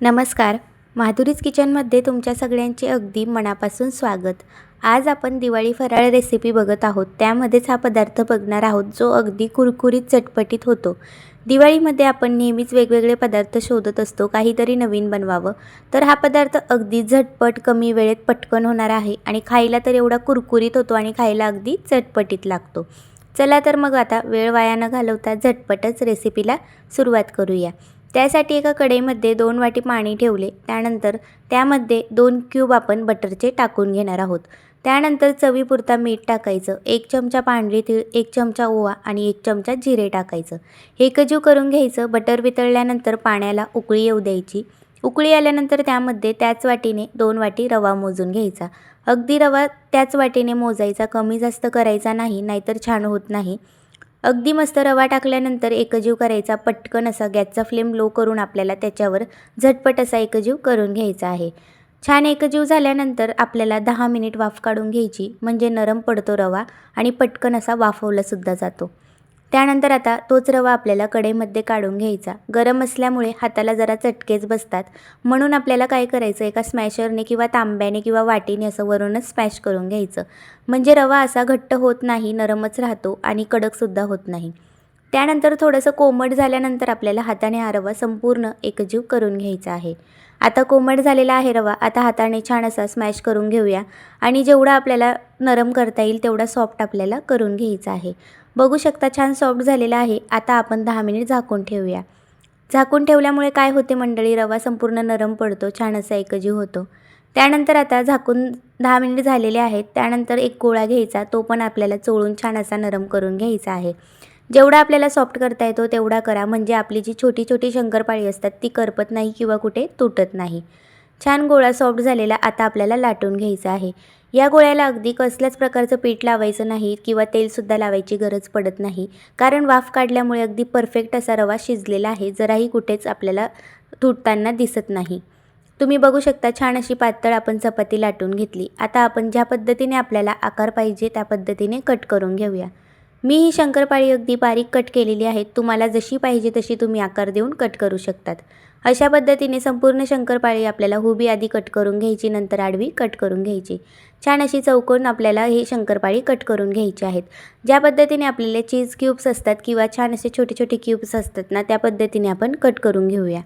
नमस्कार. माधुरीज किचनमध्ये तुमच्या सगळ्यांचे अगदी मनापासून स्वागत. आज आपण दिवाळी फराळ रेसिपी बघत आहोत. त्यामध्येच हा पदार्थ बघणार आहोत जो अगदी कुरकुरीत चटपटीत होतो. दिवाळीमध्ये आपण नेहमीच वेगवेगळे पदार्थ शोधत असतो काहीतरी नवीन बनवावं. तर हा पदार्थ अगदी झटपट कमी वेळेत पटकन होणार आहे आणि खायला तर एवढा कुरकुरीत होतो आणि खायला अगदी चटपटीत लागतो. चला तर मग आता वेळ वाया न घालवता झटपटच रेसिपीला सुरुवात करूया. त्यासाठी एका कढईमध्ये दोन वाटी पाणी ठेवले. त्यानंतर त्यामध्ये दोन क्यूब आपण बटरचे टाकून घेणार आहोत. त्यानंतर चवीपुरता मीठ टाकायचं. एक चमचा पांढरी तीळ एक चमचा ओवा आणि एक चमचा जिरे टाकायचं. हे एकजीव करून घ्यायचं. बटर वितळल्यानंतर पाण्याला उकळी येऊ द्यायची. उकळी आल्यानंतर त्यामध्ये त्याच वाटीने दोन वाटी रवा मोजून घ्यायचा. अगदी रवा त्याच वाटीने मोजायचा. कमी जास्त करायचा नाही नाहीतर छान होत नाही. अगदी मस्त रवा टाकल्यानंतर एकजीव करायचा पटकन असा गॅसचा फ्लेम लो करून आपल्याला त्याच्यावर झटपट असा एकजीव करून घ्यायचा आहे. छान एकजीव झाल्यानंतर आपल्याला दहा मिनिट वाफ काढून घ्यायची म्हणजे नरम पडतो रवा आणि पटकन असा वाफवलासुद्धा जातो. त्यानंतर आता तोच रवा आपल्याला कढईमध्ये काढून घ्यायचा. गरम असल्यामुळे हाताला जरा चटकेच बसतात. म्हणून आपल्याला काय करायचं एका स्मॅशरने किंवा तांब्याने किंवा वाटीने असं वरूनच स्मॅश करून घ्यायचं. म्हणजे रवा असा घट्ट होत नाही नरमच राहतो आणि कडकसुद्धा होत नाही. त्यानंतर थोडंसं कोमट झाल्यानंतर आपल्याला हाताने हा रवा संपूर्ण एकजीव करून घ्यायचा आहे. आता कोमट झालेला आहे रवा आता हाताने छान असा स्मॅश करून घेऊया. आणि जेवढा आपल्याला नरम करता येईल तेवढा सॉफ्ट आपल्याला करून घ्यायचा आहे. बघू शकता छान सॉफ्ट झालेला आहे. आता आपण दहा मिनिट झाकून ठेवूया. झाकून ठेवल्यामुळे काय होते मंडळी? रवा संपूर्ण नरम पडतो छान असा एकजीव होतो. त्यानंतर आता झाकून दहा मिनिट झालेले आहेत. त्यानंतर एक गोळा घ्यायचा तो पण आपल्याला चोळून छान असा नरम करून घ्यायचा आहे. जेवढा आपल्याला सॉफ्ट करता येतो तेवढा करा. म्हणजे आपली जी छोटी छोटी शंकरपाळी असतात ती करपत नाही किंवा कुठे तुटत नाही. छान गोळा सॉफ्ट झालेला आता आपल्याला लाटून घ्यायचा आहे. या गोळ्याला अगदी कसल्याच प्रकारचं पीठ लावायचं नाही किंवा तेलसुद्धा लावायची गरज पडत नाही. कारण वाफ काढल्यामुळे अगदी परफेक्ट असा रवा शिजलेला आहे जराही कुठेच आपल्याला तुटताना दिसत नाही. तुम्ही बघू शकता छान अशी पातळ आपण चपाती लाटून घेतली. आता आपण ज्या पद्धतीने आपल्याला आकार पाहिजे त्या पद्धतीने कट करून घेऊया. मी ही शंकरपाळी अगदी बारीक कट केलेली आहे तुम्हाला जशी पाहिजे तशी तुम्ही आकार देऊन कट करू शकतात. अशा पद्धतीने संपूर्ण शंकरपाळी आपल्याला हुबी आधी कट करून घ्यायची नंतर आडवी कट करून घ्यायची. छान अशी चौकोन आपल्याला ही शंकरपाळी कट करून घ्यायची आहेत. ज्या पद्धतीने आपल्याला चीज क्यूब्स असतात किंवा छान असे छोटे छोटे क्यूब्स असतात ना त्या पद्धतीने आपण कट करून घेऊया.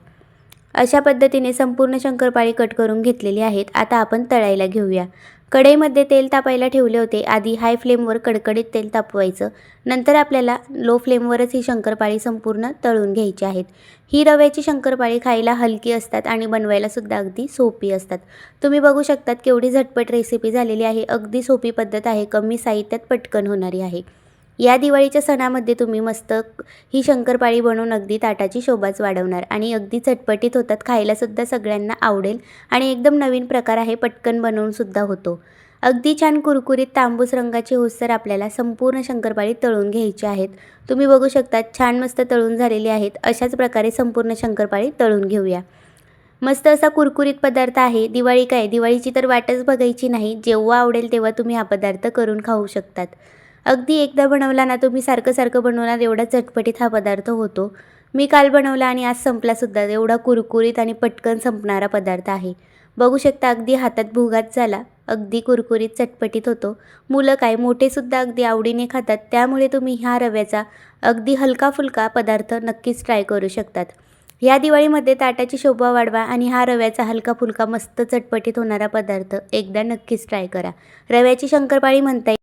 अशा पद्धतीने संपूर्ण शंकरपाळी कट करून घेतलेली आहेत. आता आपण तळायला घेऊया. कढईमध्ये तेल तापायला ठेवले होते. आधी हाय फ्लेमवर कडकडीत तेल तापवायचं. नंतर आपल्याला लो फ्लेमवरच ही शंकरपाळी संपूर्ण तळून घ्यायची आहेत. ही रव्याची शंकरपाळी खायला हलकी असतात आणि बनवायलासुद्धा अगदी सोपी असतात. तुम्ही बघू शकतात केवढी झटपट रेसिपी झालेली आहे. अगदी सोपी पद्धत आहे. कमी साहित्यात पटकन होणारी आहे. या दिवाळीच्या सणामध्ये तुम्ही मस्त ही शंकरपाळी बनवून अगदी ताटाची शोभाच वाढवणार आणि अगदी चटपटीत होतात. खायलासुद्धा सगळ्यांना आवडेल आणि एकदम नवीन प्रकार आहे पटकन बनवूनसुद्धा होतो. अगदी छान कुरकुरीत तांबूस रंगाची होसर आपल्याला संपूर्ण शंकरपाळी तळून घ्यायची आहेत. तुम्ही बघू शकता छान मस्त तळून झालेली आहेत. अशाच प्रकारे संपूर्ण शंकरपाळी तळून घेऊया. मस्त असा कुरकुरीत पदार्थ आहे. दिवाळी काय? दिवाळीची तर वाटच बघायची नाही. जेव्हा आवडेल तेव्हा तुम्ही हा पदार्थ करून खाऊ शकतात. अगदी एकदा बनवला ना तुम्ही सारखं सारखं बनवणार एवढा चटपटीत हा पदार्थ होतो. मी काल बनवला आणि आज संपलासुद्धा एवढा कुरकुरीत आणि पटकन संपणारा पदार्थ आहे. बघू शकता अगदी हातात भुगात झाला. अगदी कुरकुरीत चटपटीत होतो. मुलं काय मोठेसुद्धा अगदी आवडीने खातात. त्यामुळे तुम्ही ह्या रव्याचा अगदी हलका फुलका पदार्थ नक्कीच ट्राय करू शकतात. या दिवाळीमध्ये ताटाची शोभा वाढवा आणि हा रव्याचा हलका फुलका मस्त चटपटीत होणारा पदार्थ एकदा नक्कीच ट्राय करा. रव्याची शंकरपाळी म्हणता